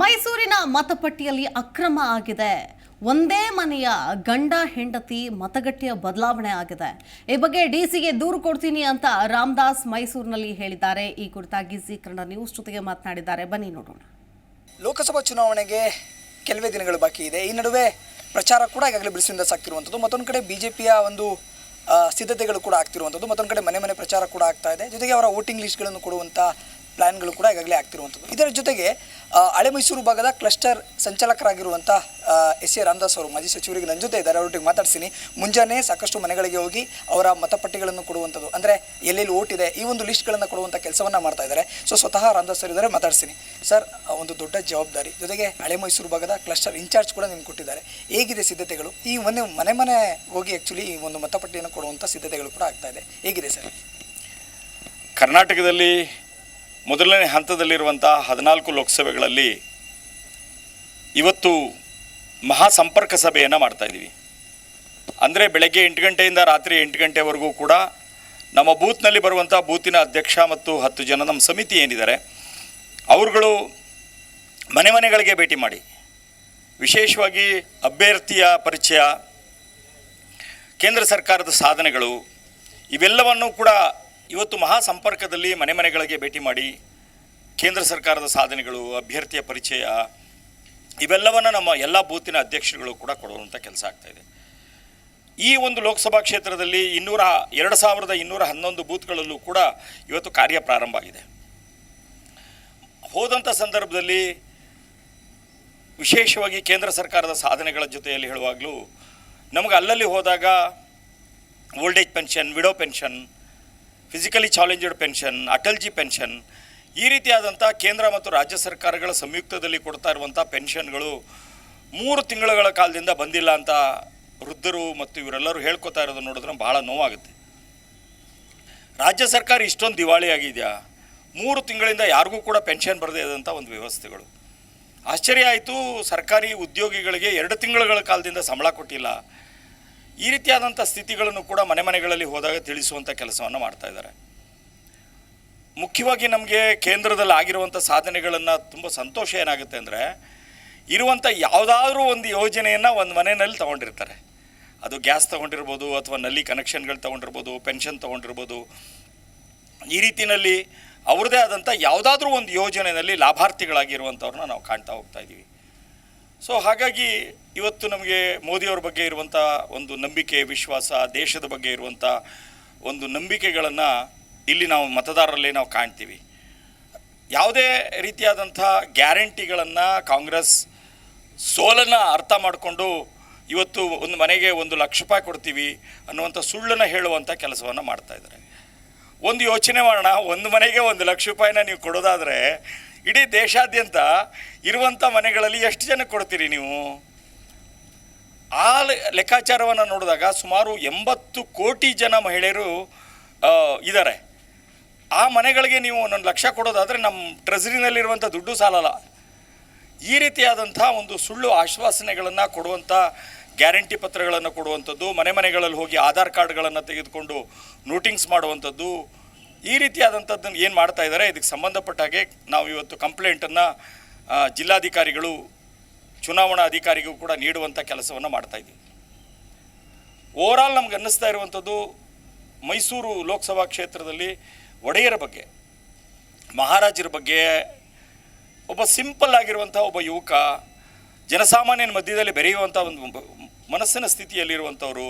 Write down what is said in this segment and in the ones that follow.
ಮೈಸೂರಿನ ಮತಪಟ್ಟಿಯಲ್ಲಿ ಅಕ್ರಮ ಆಗಿದೆ. ಒಂದೇ ಮನೆಯ ಗಂಡ, ಹೆಂಡತಿ, ಮತಗಟ್ಟೆಯ ಬದಲಾವಣೆ ಆಗಿದೆ. ಈ ಬಗ್ಗೆ ಡಿಸಿಗೆ ದೂರು ಕೊಡ್ತೀನಿ ಅಂತ ರಾಮದಾಸ್ ಮೈಸೂರಿನಲ್ಲಿ ಹೇಳಿದ್ದಾರೆ. ಈ ಕುರಿತಾಗಿ ಜಿ ಕನ್ನಡ ನ್ಯೂಸ್ ಜೊತೆಗೆ ಮಾತನಾಡಿದ್ದಾರೆ. ಬನ್ನಿ ನೋಡೋಣ. ಲೋಕಸಭಾ ಚುನಾವಣೆಗೆ ಕೆಲವೇ ದಿನಗಳು ಬಾಕಿ ಇದೆ. ಈ ನಡುವೆ ಪ್ರಚಾರ ಕೂಡ ಈಗಾಗಲೇ ಬಿರುಸಿನಿಂದ ಸಾಕ್ತಿರುವಂಥದ್ದು. ಮತ್ತೊಂದು ಕಡೆ ಬಿ ಜೆ ಪಿಯ ಒಂದು ಸಿದ್ಧತೆಗಳು ಕೂಡ ಆಗ್ತಿರುವಂಥದ್ದು. ಮತ್ತೊಂದು ಕಡೆ ಮನೆ ಮನೆ ಪ್ರಚಾರ ಕೂಡ ಆಗ್ತಾ ಇದೆ. ಜೊತೆಗೆ ಅವರ ವೋಟಿಂಗ್ ಲಿಸ್ಟ್ಗಳನ್ನು ಕೊಡುವಂಥ ಪ್ಲ್ಯಾನ್ಗಳು ಕೂಡ ಈಗಾಗಲೇ ಆಗ್ತಿರುವಂಥದ್ದು. ಇದರ ಜೊತೆಗೆ ಹಳೆ ಮೈಸೂರು ಭಾಗದ ಕ್ಲಸ್ಟರ್ ಸಂಚಾಲಕರಾಗಿರುವಂಥ ಎಸ್ ಎ ರಾಮದಾಸ್ ಅವರು, ಮಾಜಿ ಸಚಿವರಿಗೆ ನನ್ನ ಜೊತೆ ಇದ್ದಾರೆ. ಅವರೊಟ್ಟಿಗೆ ಮಾತಾಡ್ತೀನಿ. ಮುಂಜಾನೆ ಸಾಕಷ್ಟು ಮನೆಗಳಿಗೆ ಹೋಗಿ ಅವರ ಮತಪಟ್ಟಿಗಳನ್ನು ಕೊಡುವಂಥದ್ದು. ಅಂದರೆ ಎಲ್ಲೆಲ್ಲಿ ಓಟ್ ಇದೆ, ಈ ಒಂದು ಲಿಸ್ಟ್ಗಳನ್ನು ಕೊಡುವಂಥ ಕೆಲಸವನ್ನು ಮಾಡ್ತಾ ಇದ್ದಾರೆ. ಸೊ, ಸ್ವತಃ ರಾಮದಾಸ್ ಅವರು ಇದ್ದಾರೆ, ಮಾತಾಡ್ತೀನಿ. ಸರ್ ಒಂದು ದೊಡ್ಡ ಜವಾಬ್ದಾರಿ. ಜೊತೆಗೆ ಹಳೆ ಮೈಸೂರು ಭಾಗದ ಕ್ಲಸ್ಟರ್ ಇನ್ಚಾರ್ಜ್ ಕೂಡ ನಿಮ್ಗೆ ಕೊಟ್ಟಿದ್ದಾರೆ. ಹೇಗಿದೆ ಸಿದ್ಧತೆಗಳು? ಈ ಒಂದು ಮನೆ ಮನೆ ಹೋಗಿ ಆ್ಯಕ್ಚುಲಿ ಈ ಒಂದು ಮತಪಟ್ಟಿಯನ್ನು ಕೊಡುವಂಥ ಸಿದ್ಧತೆಗಳು ಕೂಡ ಆಗ್ತಾ ಇದೆ. ಹೇಗಿದೆ ಸರ್? ಕರ್ನಾಟಕದಲ್ಲಿ ಮೊದಲನೇ ಹಂತದಲ್ಲಿರುವಂಥ ಹದಿನಾಲ್ಕು ಲೋಕಸಭೆಗಳಲ್ಲಿ ಇವತ್ತು ಮಹಾ ಸಂಪರ್ಕ ಸಭೆಯನ್ನು ಮಾಡ್ತಾ ಇದ್ದೀವಿ. ಅಂದರೆ ಬೆಳಗ್ಗೆ ಎಂಟು ಗಂಟೆಯಿಂದ ರಾತ್ರಿ ಎಂಟು ಗಂಟೆವರೆಗೂ ಕೂಡ ನಮ್ಮ ಬೂತ್ನಲ್ಲಿ ಬರುವಂಥ ಬೂತಿನ ಅಧ್ಯಕ್ಷ ಮತ್ತು ಹತ್ತು ಜನ ನಮ್ಮ ಸಮಿತಿ ಏನಿದ್ದಾರೆ, ಅವರುಗಳು ಮನೆ ಮನೆಗಳಿಗೆ ಭೇಟಿ ಮಾಡಿ, ವಿಶೇಷವಾಗಿ ಅಭ್ಯರ್ಥಿಯ ಪರಿಚಯ, ಕೇಂದ್ರ ಸರ್ಕಾರದ ಸಾಧನೆಗಳು, ಇವೆಲ್ಲವನ್ನು ಕೂಡ ಇವತ್ತು ಮಹಾ ಸಂಪರ್ಕದಲ್ಲಿ ಮನೆ ಮನೆಗಳಿಗೆ ಭೇಟಿ ಮಾಡಿ ಕೇಂದ್ರ ಸರ್ಕಾರದ ಸಾಧನೆಗಳು, ಅಭ್ಯರ್ಥಿಯ ಪರಿಚಯ, ಇವೆಲ್ಲವನ್ನು ನಮ್ಮ ಎಲ್ಲ ಬೂತಿನ ಅಧ್ಯಕ್ಷರುಗಳು ಕೂಡ ಕೊಡುವಂಥ ಕೆಲಸ ಆಗ್ತಾಯಿದೆ ಈ ಒಂದು ಲೋಕಸಭಾ ಕ್ಷೇತ್ರದಲ್ಲಿ ಇನ್ನೂರ ಎರಡು ಸಾವಿರದ ಇನ್ನೂರ ಹನ್ನೊಂದು ಬೂತ್ಗಳಲ್ಲೂ ಕೂಡ ಇವತ್ತು ಕಾರ್ಯ ಪ್ರಾರಂಭ ಆಗಿದೆ. ಹೋದಂಥ ಸಂದರ್ಭದಲ್ಲಿ ವಿಶೇಷವಾಗಿ ಕೇಂದ್ರ ಸರ್ಕಾರದ ಸಾಧನೆಗಳ ಜೊತೆಯಲ್ಲಿ ಹೇಳುವಾಗಲೂ, ನಮಗೆ ಅಲ್ಲಲ್ಲಿ ಹೋದಾಗ old age pension, widow pension physically challenged pension Atalji pension ಈ ರೀತಿಯಾದಂಥ ಕೇಂದ್ರ ಮತ್ತು ರಾಜ್ಯ ಸರ್ಕಾರಗಳ ಸಂಯುಕ್ತದಲ್ಲಿ ಕೊಡ್ತಾ ಇರುವಂಥ ಪೆನ್ಷನ್ಗಳು ಮೂರು ತಿಂಗಳುಗಳ ಕಾಲದಿಂದ ಬಂದಿಲ್ಲ ಅಂತ ವೃದ್ಧರು ಮತ್ತು ಇವರೆಲ್ಲರೂ ಹೇಳ್ಕೊತಾ ಇರೋದು ನೋಡಿದ್ರೆ ಭಾಳ ನೋವಾಗುತ್ತೆ. ರಾಜ್ಯ ಸರ್ಕಾರ ಇಷ್ಟೊಂದು ದಿವಾಳಿ ಆಗಿದೆಯಾ ಮೂರು ತಿಂಗಳಿಂದ ಯಾರಿಗೂ ಕೂಡ ಪೆನ್ಷನ್ ಬರದೇ ಇದ್ದಂಥ ಒಂದು ವ್ಯವಸ್ಥೆಗಳು. ಆಶ್ಚರ್ಯ ಆಯಿತು, ಸರ್ಕಾರಿ ಉದ್ಯೋಗಿಗಳಿಗೆ ಎರಡು ತಿಂಗಳುಗಳ ಕಾಲದಿಂದ ಸಂಬಳ ಕೊಟ್ಟಿಲ್ಲ. ಈ ರೀತಿಯಾದಂಥ ಸ್ಥಿತಿಗಳನ್ನು ಕೂಡ ಮನೆ ಮನೆಗಳಲ್ಲಿ ಹೋದಾಗ ತಿಳಿಸುವಂಥ ಕೆಲಸವನ್ನು ಮಾಡ್ತಾ ಇದ್ದಾರೆ. ಮುಖ್ಯವಾಗಿ ನಮಗೆ ಕೇಂದ್ರದಲ್ಲಿ ಆಗಿರುವಂಥ ಸಾಧನೆಗಳನ್ನು ತುಂಬ ಸಂತೋಷ ಏನಾಗುತ್ತೆ ಅಂದರೆ ಇರುವಂಥ ಯಾವುದಾದ್ರೂ ಒಂದು ಯೋಜನೆಯನ್ನು ಒಂದು ಮನೆಯಲ್ಲಿ ತೊಗೊಂಡಿರ್ತಾರೆ. ಅದು ಗ್ಯಾಸ್ ತೊಗೊಂಡಿರ್ಬೋದು ಅಥವಾ ನಲ್ಲಿ ಕನೆಕ್ಷನ್ಗಳು ತೊಗೊಂಡಿರ್ಬೋದು, ಪೆನ್ಷನ್ ತೊಗೊಂಡಿರ್ಬೋದು. ಈ ರೀತಿಯಲ್ಲಿ ಅವ್ರದ್ದೇ ಆದಂಥ ಯಾವುದಾದ್ರೂ ಒಂದು ಯೋಜನೆಯಲ್ಲಿ ಲಾಭಾರ್ಥಿಗಳಾಗಿರುವಂಥವ್ರನ್ನ ನಾವು ಕಾಣ್ತಾ ಹೋಗ್ತಾ ಇದ್ದೀವಿ. ಸೊ ಹಾಗಾಗಿ ಇವತ್ತು ನಮಗೆ ಮೋದಿಯವ್ರ ಬಗ್ಗೆ ಇರುವಂಥ ಒಂದು ನಂಬಿಕೆ, ವಿಶ್ವಾಸ, ದೇಶದ ಬಗ್ಗೆ ಇರುವಂಥ ಒಂದು ನಂಬಿಕೆಗಳನ್ನು ಇಲ್ಲಿ ನಾವು ಮತದಾರರಲ್ಲಿ ನಾವು ಕಾಣ್ತೀವಿ. ಯಾವುದೇ ರೀತಿಯಾದಂಥ ಗ್ಯಾರಂಟಿಗಳನ್ನು ಕಾಂಗ್ರೆಸ್ ಸೋಲನ್ನು ಅರ್ಥ ಮಾಡಿಕೊಂಡು ಇವತ್ತು ಒಂದು ಮನೆಗೆ ಒಂದು ಲಕ್ಷ ರೂಪಾಯಿ ಕೊಡ್ತೀವಿ ಅನ್ನುವಂಥ ಸುಳ್ಳನ್ನು ಹೇಳುವಂಥ ಕೆಲಸವನ್ನು ಮಾಡ್ತಾ ಇದ್ದಾರೆ. ಒಂದು ಯೋಚನೆ ಮಾಡೋಣ, ಒಂದು ಮನೆಗೆ ಒಂದು ಲಕ್ಷ ರೂಪಾಯಿನ ನೀವು ಕೊಡೋದಾದರೆ ಇಡೀ ದೇಶಾದ್ಯಂತ ಇರುವಂಥ ಮನೆಗಳಲ್ಲಿ ಎಷ್ಟು ಜನ ಕೊಡ್ತೀರಿ ನೀವು? ಆ ಲೆಕ್ಕಾಚಾರವನ್ನು ನೋಡಿದಾಗ ಸುಮಾರು ಎಂಬತ್ತು ಕೋಟಿ ಜನ ಮಹಿಳೆಯರು ಇದ್ದಾರೆ. ಆ ಮನೆಗಳಿಗೆ ನೀವು ಒಂದೊಂದು ಲಕ್ಷ ಕೊಡೋದಾದರೆ ನಮ್ಮ ಟ್ರೆಸರಿನಲ್ಲಿರುವಂಥ ದುಡ್ಡು ಸಾಲಲ್ಲ. ಈ ರೀತಿಯಾದಂಥ ಒಂದು ಸುಳ್ಳು ಆಶ್ವಾಸನೆಗಳನ್ನು ಕೊಡುವಂಥ ಗ್ಯಾರಂಟಿ ಪತ್ರಗಳನ್ನು ಕೊಡುವಂಥದ್ದು, ಮನೆ ಮನೆಗಳಲ್ಲಿ ಹೋಗಿ ಆಧಾರ್ ಕಾರ್ಡ್ಗಳನ್ನು ತೆಗೆದುಕೊಂಡು ನೋಟಿಂಗ್ಸ್ ಮಾಡುವಂಥದ್ದು ಈ ರೀತಿಯಾದಂಥದ್ದನ್ನು ಏನು ಮಾಡ್ತಾ ಇದ್ದಾರೆ, ಇದಕ್ಕೆ ಸಂಬಂಧಪಟ್ಟ ಹಾಗೆ ನಾವು ಇವತ್ತು ಕಂಪ್ಲೇಂಟನ್ನು ಜಿಲ್ಲಾಧಿಕಾರಿಗಳು, ಚುನಾವಣಾ ಅಧಿಕಾರಿಗೂ ಕೂಡ ನೀಡುವಂಥ ಕೆಲಸವನ್ನು ಮಾಡ್ತಾ ಇದ್ದೀವಿ. ಓವರಾಲ್ ನಮ್ಗೆ ಅನ್ನಿಸ್ತಾ ಇರುವಂಥದ್ದು ಮೈಸೂರು ಲೋಕಸಭಾ ಕ್ಷೇತ್ರದಲ್ಲಿ ಒಡೆಯರ ಬಗ್ಗೆ, ಮಹಾರಾಜರ ಬಗ್ಗೆ, ಒಬ್ಬ ಸಿಂಪಲ್ ಆಗಿರುವಂಥ ಒಬ್ಬ ಯುವಕ, ಜನಸಾಮಾನ್ಯನ ಮಧ್ಯದಲ್ಲಿ ಬೆರೆಯುವಂಥ ಒಂದು ಮನಸ್ಸಿನ ಸ್ಥಿತಿಯಲ್ಲಿರುವಂಥವರು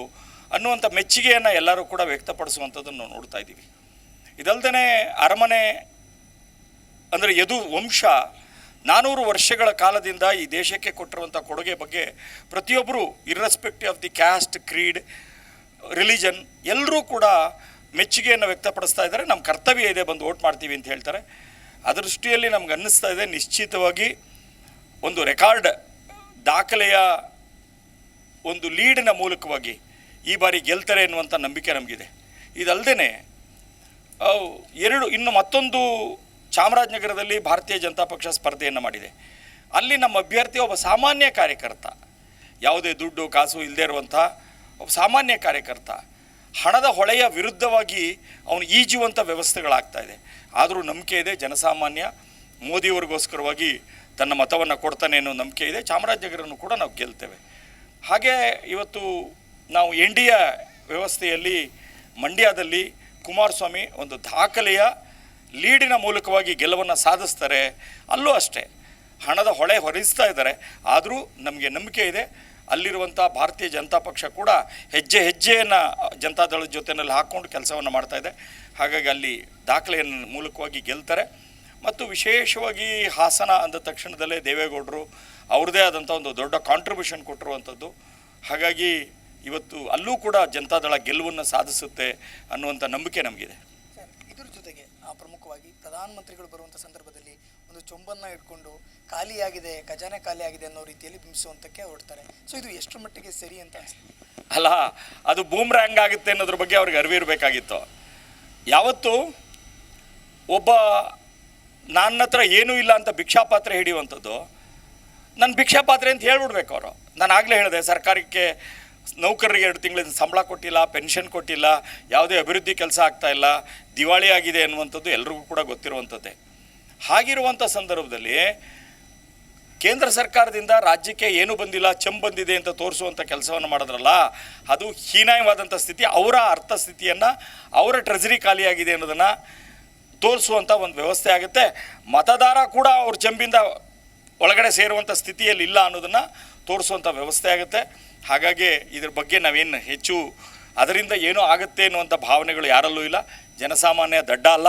ಅನ್ನುವಂಥ ಮೆಚ್ಚುಗೆಯನ್ನು ಎಲ್ಲರೂ ಕೂಡ ವ್ಯಕ್ತಪಡಿಸುವಂಥದ್ದನ್ನು ನಾವು ನೋಡ್ತಾ ಇದ್ದೀವಿ. ಇದಲ್ದೇ ಅರಮನೆ ಅಂದರೆ ಯದು ವಂಶ ನಾನೂರು ವರ್ಷಗಳ ಕಾಲದಿಂದ ಈ ದೇಶಕ್ಕೆ ಕೊಟ್ಟಿರುವಂಥ ಕೊಡುಗೆ ಬಗ್ಗೆ ಪ್ರತಿಯೊಬ್ಬರು irrespective of the caste creed religion ಎಲ್ಲರೂ ಕೂಡ ಮೆಚ್ಚುಗೆಯನ್ನು ವ್ಯಕ್ತಪಡಿಸ್ತಾ ಇದ್ದಾರೆ. ನಮ್ಮ ಕರ್ತವ್ಯ ಇದೆ ಬಂದು ಓಟ್ ಮಾಡ್ತೀವಿ ಅಂತ ಹೇಳ್ತಾರೆ. ಅದರ ದೃಷ್ಟಿಯಲ್ಲಿ ನಮ್ಗೆ ಅನ್ನಿಸ್ತಾ ಇದೆ ನಿಶ್ಚಿತವಾಗಿ ಒಂದು ರೆಕಾರ್ಡ್ ದಾಖಲೆಯ ಒಂದು ಲೀಡಿನ ಮೂಲಕವಾಗಿ ಈ ಬಾರಿ ಗೆಲ್ತಾರೆ ಎನ್ನುವಂಥ ನಂಬಿಕೆ ನಮಗಿದೆ. ಇದಲ್ಲದೆ ಎರಡು, ಇನ್ನು ಮತ್ತೊಂದು ಚಾಮರಾಜನಗರದಲ್ಲಿ ಭಾರತೀಯ ಜನತಾ ಪಕ್ಷ ಸ್ಪರ್ಧೆಯನ್ನು ಮಾಡಿದೆ. ಅಲ್ಲಿ ನಮ್ಮ ಅಭ್ಯರ್ಥಿ ಒಬ್ಬ ಸಾಮಾನ್ಯ ಕಾರ್ಯಕರ್ತ, ಯಾವುದೇ ದುಡ್ಡು, ಕಾಸು ಇಲ್ಲದೇ ಇರುವಂಥ ಒಬ್ಬ ಸಾಮಾನ್ಯ ಕಾರ್ಯಕರ್ತ, ಹಣದ ಹೊಳೆಯ ವಿರುದ್ಧವಾಗಿ ಅವನು ಈಜುವಂಥ ವ್ಯವಸ್ಥೆಗಳಾಗ್ತಾ ಇದೆ. ಆದರೂ ನಂಬಿಕೆ ಇದೆ, ಜನಸಾಮಾನ್ಯ ಮೋದಿಯವ್ರಿಗೋಸ್ಕರವಾಗಿ ತನ್ನ ಮತವನ್ನು ಕೊಡ್ತಾನೆ ಅನ್ನೋ ನಂಬಿಕೆ ಇದೆ. ಚಾಮರಾಜನಗರನ್ನು ಕೂಡ ನಾವು ಗೆಲ್ತೇವೆ. ಹಾಗೆ ಇವತ್ತು ನಾವು ಎನ್ ಡಿ ವ್ಯವಸ್ಥೆಯಲ್ಲಿ ಮಂಡ್ಯದಲ್ಲಿ ಕುಮಾರಸ್ವಾಮಿ ಒಂದು ದಾಖಲೆಯ ಲೀಡಿನ ಮೂಲಕವಾಗಿ ಗೆಲುವನ್ನು ಸಾಧಿಸ್ತಾರೆ, ಅಲ್ಲೂ ಅಷ್ಟೇ. ಹಣದ ಹೊಳೆ ಹೊರಿಸ್ತಾ ಇದ್ದಾರೆ. ಆದರೂ ನಮಗೆ ನಂಬಿಕೆ ಇದೆ. ಅಲ್ಲಿರುವಂಥ ಭಾರತೀಯ ಜನತಾ ಪಕ್ಷ ಕೂಡ ಹೆಜ್ಜೆ ಹೆಜ್ಜೆಯನ್ನು ಜನತಾದಳದ ಜೊತೆಯಲ್ಲಿ ಹಾಕ್ಕೊಂಡು ಕೆಲಸವನ್ನು ಮಾಡ್ತಾ ಇದೆ. ಹಾಗಾಗಿ ಅಲ್ಲಿ ದಾಖಲೆಯನ್ನು ಮೂಲಕವಾಗಿ ಗೆಲ್ತಾರೆ. ಮತ್ತು ವಿಶೇಷವಾಗಿ ಹಾಸನ ಅಂದ ತಕ್ಷಣದಲ್ಲೇ ದೇವೇಗೌಡರು ಅವ್ರದ್ದೇ ಆದಂಥ ಒಂದು ದೊಡ್ಡ ಕಾಂಟ್ರಿಬ್ಯೂಷನ್ ಕೊಟ್ಟಿರುವಂಥದ್ದು ಹಾಗಾಗಿ ಇವತ್ತು ಅಲ್ಲೂ ಕೂಡ ಜನತಾದಳ ಗೆಲುವನ್ನು ಸಾಧಿಸುತ್ತೆ ಅನ್ನುವಂಥ ನಂಬಿಕೆ ನಮಗಿದೆ. ಸರ್ ಇದ್ರ ಜೊತೆಗೆ ಆ, ಪ್ರಮುಖವಾಗಿ ಪ್ರಧಾನಮಂತ್ರಿಗಳು ಬರುವಂಥ ಸಂದರ್ಭದಲ್ಲಿ ಒಂದು ಚೊಂಬನ್ನ ಇಟ್ಕೊಂಡು ಖಾಲಿಯಾಗಿದೆ ಖಜಾನೆ ಖಾಲಿಯಾಗಿದೆ ಅನ್ನೋ ರೀತಿಯಲ್ಲಿ ಬಿಂಬಿಸುವಂತಕ್ಕೆ ಹೊರಡ್ತಾರೆ. ಸೊ ಇದು ಎಷ್ಟು ಮಟ್ಟಿಗೆ ಸರಿ ಅಂತ ಅಲ್ಲ ಅದು ಬೂಮ್ರ್ಯಾಂಗ್ ಆಗುತ್ತೆ ಅನ್ನೋದ್ರ ಬಗ್ಗೆ ಅವ್ರಿಗೆ ಅರಿವಿರಬೇಕಾಗಿತ್ತು ಯಾವತ್ತು ಒಬ್ಬ ನನ್ನ ಹತ್ರ ಏನೂ ಇಲ್ಲ ಅಂತ ಭಿಕ್ಷಾಪಾತ್ರೆ ಹಿಡಿಯುವಂಥದ್ದು ನನ್ನ ಭಿಕ್ಷಾಪಾತ್ರೆ ಅಂತ ಹೇಳ್ಬಿಡ್ಬೇಕು ಅವರು. ನಾನು ಆಗಲೇ ಹೇಳಿದೆ ಸರ್ಕಾರಕ್ಕೆ ನೌಕರರಿಗೆ ಎರಡು ತಿಂಗಳಿಂದ ಸಂಬಳ ಕೊಟ್ಟಿಲ್ಲ ಪೆನ್ಷನ್ ಕೊಟ್ಟಿಲ್ಲ, ಯಾವುದೇ ಅಭಿವೃದ್ಧಿ ಕೆಲಸ ಆಗ್ತಾಯಿಲ್ಲ ದಿವಾಳಿ ಆಗಿದೆ ಅನ್ನುವಂಥದ್ದು ಎಲ್ರಿಗೂ ಕೂಡ ಗೊತ್ತಿರುವಂಥದ್ದೇ. ಹಾಗಿರುವಂಥ ಸಂದರ್ಭದಲ್ಲಿ ಕೇಂದ್ರ ಸರ್ಕಾರದಿಂದ ರಾಜ್ಯಕ್ಕೆ ಏನು ಬಂದಿಲ್ಲ, ಚೆಂಬ್ ಬಂದಿದೆ ಅಂತ ತೋರಿಸುವಂಥ ಕೆಲಸವನ್ನು ಮಾಡಿದ್ರಲ್ಲ, ಅದು ಹೀನಾಯವಾದಂಥ ಸ್ಥಿತಿ, ಅವರ ಅರ್ಥ ಸ್ಥಿತಿಯನ್ನು, ಅವರ ಟ್ರೆಜರಿ ಖಾಲಿಯಾಗಿದೆ ಅನ್ನೋದನ್ನು ತೋರಿಸುವಂಥ ಒಂದು ವ್ಯವಸ್ಥೆ ಆಗುತ್ತೆ. ಮತದಾರ ಕೂಡ ಅವ್ರ ಚೆಂಬಿಂದ ಒಳಗಡೆ ಸೇರುವಂಥ ಸ್ಥಿತಿಯಲ್ಲಿ ಇಲ್ಲ ಅನ್ನೋದನ್ನು ತೋರಿಸುವಂಥ ವ್ಯವಸ್ಥೆ ಆಗುತ್ತೆ. ಹಾಗಾಗಿ ಇದ್ರ ಬಗ್ಗೆ ನಾವೇನು ಹೆಚ್ಚು ಅದರಿಂದ ಏನೂ ಆಗುತ್ತೆ ಅನ್ನುವಂಥ ಭಾವನೆಗಳು ಯಾರಲ್ಲೂ ಇಲ್ಲ. ಜನಸಾಮಾನ್ಯ ದಡ್ಡ ಅಲ್ಲ.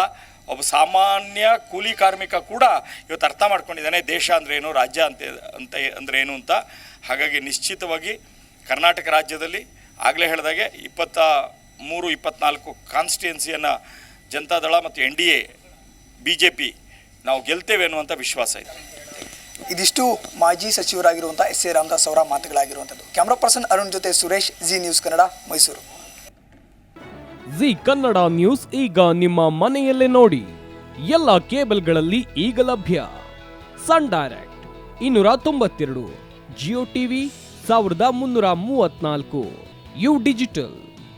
ಒಬ್ಬ ಸಾಮಾನ್ಯ ಕೂಲಿ ಕಾರ್ಮಿಕ ಕೂಡ ಇವತ್ತು ಅರ್ಥ ಮಾಡ್ಕೊಂಡಿದ್ದಾನೆ, ದೇಶ ಅಂದರೆ ಏನು, ರಾಜ್ಯ ಅಂತ ಅಂತ ಅಂದರೆ ಏನು ಅಂತ. ಹಾಗಾಗಿ ನಿಶ್ಚಿತವಾಗಿ ಕರ್ನಾಟಕ ರಾಜ್ಯದಲ್ಲಿ ಆಗಲೇ ಹೇಳಿದಾಗೆ ಇಪ್ಪತ್ತ ಮೂರು, ಇಪ್ಪತ್ನಾಲ್ಕು ಕಾನ್ಸ್ಟಿಟ್ಯುನ್ಸಿಯನ್ನು ಜನತಾದಳ ಮತ್ತು N D A, B J P ನಾವು ಗೆಲ್ತೇವೆ ಅನ್ನುವಂಥ ವಿಶ್ವಾಸ ಇದೆ. ಇದಿಷ್ಟು ಮಾಜಿ ಸಚಿವರಾಗಿರುವಂಥ ಎಸ್ ಎ ರಾಮದಾಸ್ ಅವರ ಮಾತುಗಳಾಗಿರುವಂಥದ್ದು. ಕ್ಯಾಮ್ರಾ ಪರ್ಸನ್ ಅರುಣ್ ಜೊತೆ Suresh, Z news Kannada, Mysuru. Z Kannada news ಈಗ ನಿಮ್ಮ ಮನೆಯಲ್ಲೇ ನೋಡಿ. ಎಲ್ಲ ಕೇಬಲ್ಗಳಲ್ಲಿ ಈಗ ಲಭ್ಯ. ಸನ್ ಡೈರೆಕ್ಟ್ ಇನ್ನೂರ ತೊಂಬತ್ತೆರಡು, ಜಿಯೋ ಟಿವಿ ಸಾವಿರದ ಮುನ್ನೂರ ಮೂವತ್ನಾಲ್ಕು ಯು ಡಿಜಿಟಲ್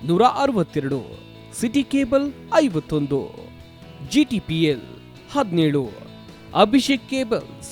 ನೂರ ಅರವತ್ತೆರಡು, ಸಿಟಿ ಕೇಬಲ್ ಐವತ್ತೊಂದು, ಜಿ ಟಿ ಪಿ ಎಲ್ ಹದಿನೇಳು, ಅಭಿಷೇಕ್ ಕೇಬಲ್ಸ್